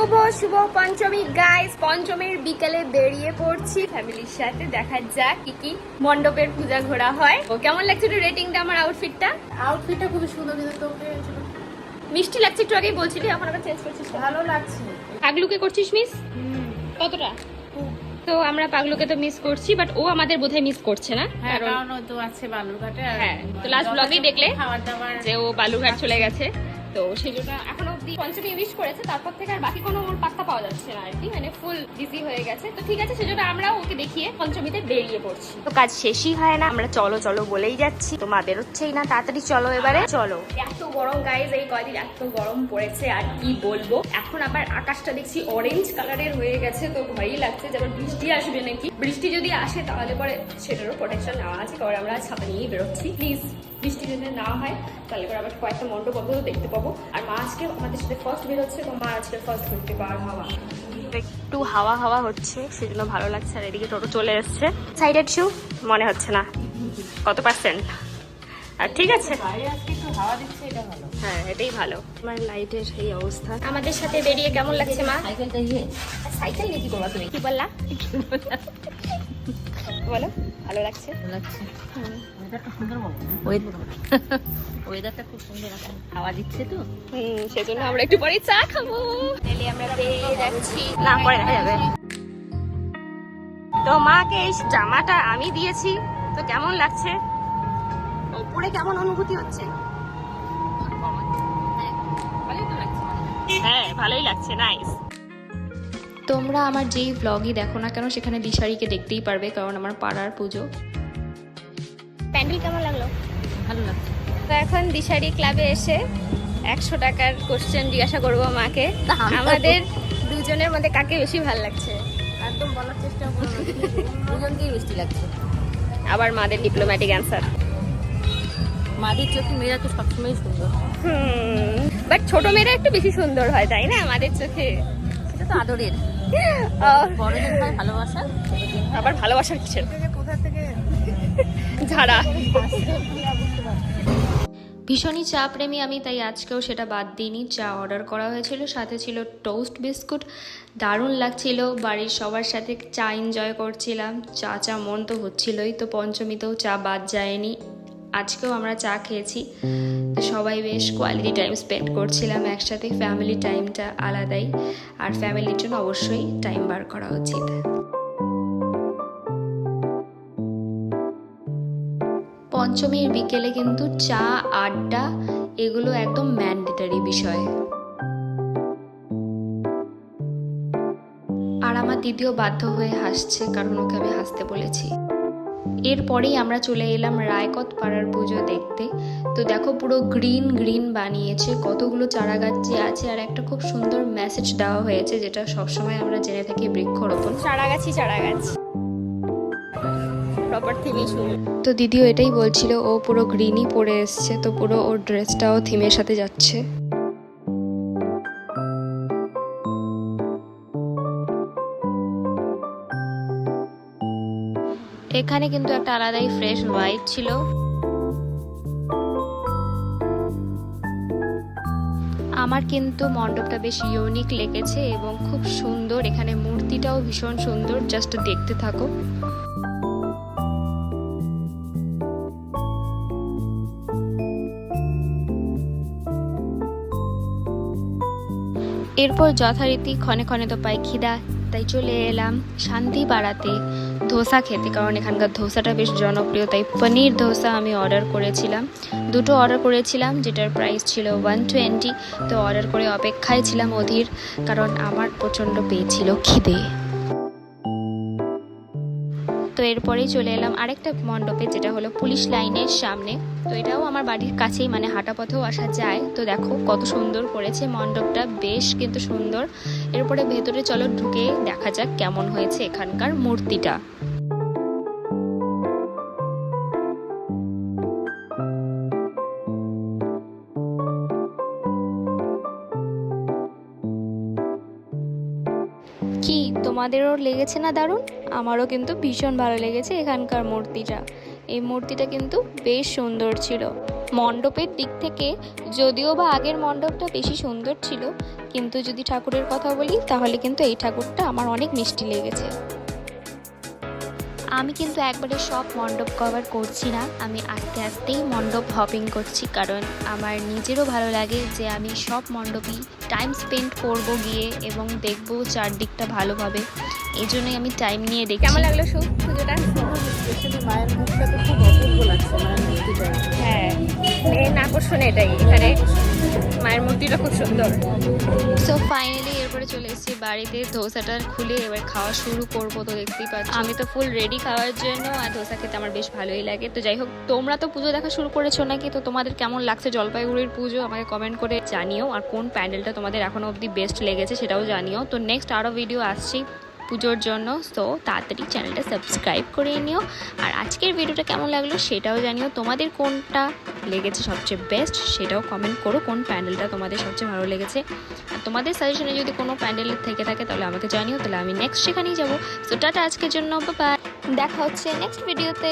শুভ শুভ পঞ্চমী। Guys পঞ্চমীর বিকেলে বেরিয়ে পড়ছি। ফ্যামিলির সাথে দেখা যাক কি কি মণ্ডপের পূজা ঘোরা হয়। ও কেমন লাগছে একটু রেটিংটা আমার আউটফিটটা আউটফিটটা খুবই সুন্দর কিন্তু তোকে মিষ্টি লাগছে একটু আগেই বলছিলি এখন আবার চেঞ্জ করছিস ভালো লাগছে। পাগলুকে করছিস মিস কতটা? তো আমরা পাগলুকে তো মিস করছি বাট ও আমাদের বোধহয় মিস করছে না। হ্যাঁ কারণ ও তো আছে বালুরঘাটে হ্যাঁ, তো vlog এই দেখলে খাবার দাবার যে ও বালুরঘাট চলে গেছে। তো সেই জন্য এখন অব্দি পঞ্চমী উইশ করেছে তারপর থেকে আর বাকি কোনো ওর পাত্তা পাওয়া যাচ্ছে না আর কি। মানে ফুল বিজি হয়ে গেছে। তো ঠিক আছে সেজন্য আমরা ওকে দেখিয়ে পঞ্চমীতে বেরিয়ে পড়ছি। তো কাজ শেষই হয় না। আমরা চলো চলো বলেই যাচ্ছি। তো মা বেরোচ্ছেই না। তাড়াতাড়ি চলো এবারে। চলো। এত গরম গাইজ এই কয়দিন এত গরম পড়েছে আর কি বলব? এখন আবার আকাশটা দেখছি অরেঞ্জ কালারের হয়ে গেছে তো ভয়ই লাগছে যে আবার বৃষ্টি আসবে নাকি। বৃষ্টি যদি আসে তাহলে পরে সেটারও প্রোটেকশন নেওয়া আছে। কারণ আমরা ছাতা নিয়েই বেরোচ্ছি। প্লিজ বৃষ্টি যদি না হয় তাহলে পরে আবার কয়েকটা মণ্ডপ অন্তত দেখতে পাবো। আর মা আজকে আমাদের ফার্স্ট বেরোচ্ছে তো মা আজকে ফার্স্ট ঘুরতে পার হাওয়া। একটু হাওয়া হাওয়া হচ্ছে সেজন্য ভালো লাগছে আর এদিকে টোটো চলে এসছে। সাইডেড শু মনে হচ্ছে না। কত পার্সেন্ট আর ঠিক আছে। বাইরে আজকে একটু হাওয়া দিচ্ছে এটা ভালো। হ্যাঁ এটাই ভালো। আমার লাইটের এই অবস্থা। আমাদের সাথে বেরিয়ে কেমন লাগছে মা? সাইকেল নিয়ে কি করবা তুমি? কি বললা? বলো ভালো লাগছে? লাগছে। ওয়েদারটা খুব সুন্দর এখন হাওয়া দিচ্ছে তো। হুম সেজন্য আমরা একটু পরে চা খাব। তাহলে আমরা বেরিয়ে যাচ্ছি। না পরে দেখা যাবে। তো মাকে এই জামাটা আমি দিয়েছি। তো কেমন লাগছে? পরে কেমন অনুভূতি হচ্ছে? হ্যাঁ ভালোই লাগছে নাইস তোমরা আমার যেই ব্লগই দেখো না কেন সেখানে দিশারিকে দেখতেই পারবে কারণ আমার পাড়ার পুজো। প্যান্ডেল কেমন লাগল? ভালো লাগছে তো এখন দিশারি ক্লাবে এসে একশো টাকার কোশ্চেন জিজ্ঞাসা করব মাকে। আমাদের দুজনের মধ্যে কাকে বেশি ভালো লাগছে? একদম বলার চেষ্টা করো দুজনকেই মিষ্টি লাগছে। আবার মাদের ডিপ্লোম্যাটিক অ্যান্সার মাদের চোখে মেয়েরা তো সবসময় সুন্দর। হুম বাট ছোট মেয়েরা একটু বেশি সুন্দর হয় তাই না আমাদের চোখে? সেটা তো আদরের। বড়দের হয় ভালোবাসা আবার ভালোবাসার কিসের কোথা থেকে? ঝাড়া ভীষণই চা প্রেমী আমি তাই আজকেও সেটা বাদ দিইনি। চা অর্ডার করা হয়েছিল, সাথে ছিল টোস্ট বিস্কুট দারুণ লাগছিল, বাড়ির সবার সাথে চা এনজয় করছিলাম। চা চা মন তো হচ্ছিলই, তো পঞ্চমীতেও চা বাদ যায়নি। আজকেও আমরা চা খেয়েছি। সবাই বেশ কোয়ালিটি টাইম স্পেন্ড করছিলাম একসাথে ফ্যামিলি টাইমটা আলাদাই। আর ফ্যামিলির জন্য অবশ্যই টাইম বার করা উচিত। পঞ্চমীর বিকেলে কিন্তু চা, আড্ডা, এগুলো একদম ম্যান্ডেটারি বিষয়। আর আমার দিদিও বাধ্য হয়ে হাসছে, কারণ ওকে আমি হাসতে বলেছি। এরপরেই আমরা চলে এলাম রায়কত পাড়ার পুজো দেখতে। তো দেখো পুরো গ্রিন গ্রিন বানিয়েছে, কতগুলো চারা গাছ যে আছে, আর একটা খুব সুন্দর মেসেজ দেওয়া হয়েছে, যেটা সবসময় আমরা জেনে থাকি বৃক্ষরোপণ। চারা গাছই চারা গাছ প্রপার থিমই শুরু তো দিদিও এটাই বলছিল, ও পুরো গ্রিনই পরে এসছে, তো পুরো ওর ড্রেসটাও থিমের সাথে যাচ্ছে। এখানে কিন্তু একটা আলাদাই ফ্রেশ ভাইব ছিল। আমার কিন্তু মণ্ডপটা বেশ ইউনিক লেগেছে এবং খুব সুন্দর, এখানে মূর্তিটাও ভীষণ সুন্দর জাস্ট দেখতে থাকো। এরপর যথারীতি ক্ষণে ক্ষণে তো পাই খিদা, তাই চলে এলাম শান্তি পাড়াতে। ধোসা খেতে, কারণ এখানকার ধোসাটা বেশ জনপ্রিয়, তাই পনির ধোসা আমি অর্ডার করেছিলাম। দুটো অর্ডার করেছিলাম, যেটার প্রাইস ছিল ওয়ান টোয়েন্টি তো অর্ডার করে অপেক্ষায় ছিলাম অধীর, কারণ আমার প্রচণ্ড পেয়েছিল খিদে। তো এরপরেই চলে এলাম আরেকটা মণ্ডপে, যেটা হলো পুলিশ লাইনের সামনে। তো এটাও আমার বাড়ির কাছেই মানে হাঁটা পথেও আসা যায়। তো দেখো কত সুন্দর করেছে মণ্ডপটা, বেশ কিন্তু সুন্দর। এরপরে ভেতরে চলো ঢুকে দেখা যাক কেমন হয়েছে এখানকার মূর্তিটা। কি তোমাদেরও লেগেছে না দারুণ? আমারও কিন্তু ভীষণ ভালো লেগেছে এখানকার মূর্তিটা। এই মূর্তিটা কিন্তু বেশ সুন্দর ছিল। মণ্ডপের দিক থেকে যদিও বা আগের মণ্ডপটা বেশি সুন্দর ছিল, কিন্তু যদি ঠাকুরের কথা বলি, তাহলে কিন্তু এই ঠাকুরটা আমার অনেক মিষ্টি লেগেছে। আমি কিন্তু একবারে সব মণ্ডপ কভার করছি না। আমি আস্তে আস্তেই মণ্ডপ হপিং করছি কারণ আমার নিজেরও ভালো লাগে যে আমি সব মণ্ডপই টাইম স্পেন্ড করব গিয়ে এবং দেখব চারদিকটা ভালোভাবে। এই জন্যই আমি টাইম নিয়ে দেখি কেমন লাগল সু পুজোটা? মায়ের মুখটা তো খুব অপূর্ব লাগছে হ্যাঁ মেন আকর্ষণ এটাই এখানে মায়ের মূর্তিটা খুব সুন্দর। সো ফাইনালি এরপরে চলে এসেছি বাড়িতে ধোসাটা খুলে এবার খাওয়া শুরু করব তো দেখতেই পাচ্ছি। আমি তো ফুল রেডি খাওয়ার জন্য আর ধোসা খেতে আমার বেশ ভালোই লাগে। তো যাই হোক তোমরা তো পুজো দেখা শুরু করেছ নাকি? তো তোমাদের কেমন লাগছে জলপাইগুড়ির পুজো? আমাকে কমেন্ট করে জানিও। আর কোন প্যান্ডেলটা তোমাদের এখনও অবধি বেস্ট লেগেছে সেটাও জানিও। তো নেক্সট আরও ভিডিও আসছি। পুজোর জন্য। সো তাড়াতাড়ি চ্যানেলটা সাবস্ক্রাইব করে নিও। আর আজকের ভিডিওটা কেমন লাগল সেটাও জানিও। তোমাদের কোনটা লেগেছে সবচেয়ে বেস্ট সেটাও কমেন্ট করো। কোন প্যান্ডেলটা তোমাদের সবচেয়ে ভালো লেগেছে। আর তোমাদের সাজেশনে যদি কোনো প্যান্ডেল থেকে থাকে তাহলে আমাকে জানিও। তাহলে আমি নেক্সট সেখানেই যাব। সো টাটা আজকের জন্য বাই দেখা হচ্ছে নেক্সট ভিডিওতে